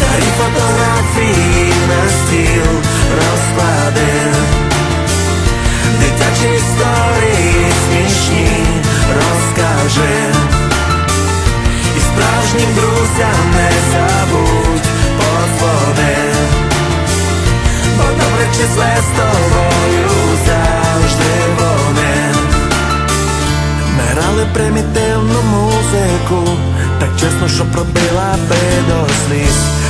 Старі фотографії на стіл розкладив. Дитячі історії смішні розкажи І справжнім друзям не забудь подзвони Бо добре числе з тобою завжди вони Ми грали примітивну музику Так чесно, що пробила би до сліз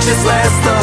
just last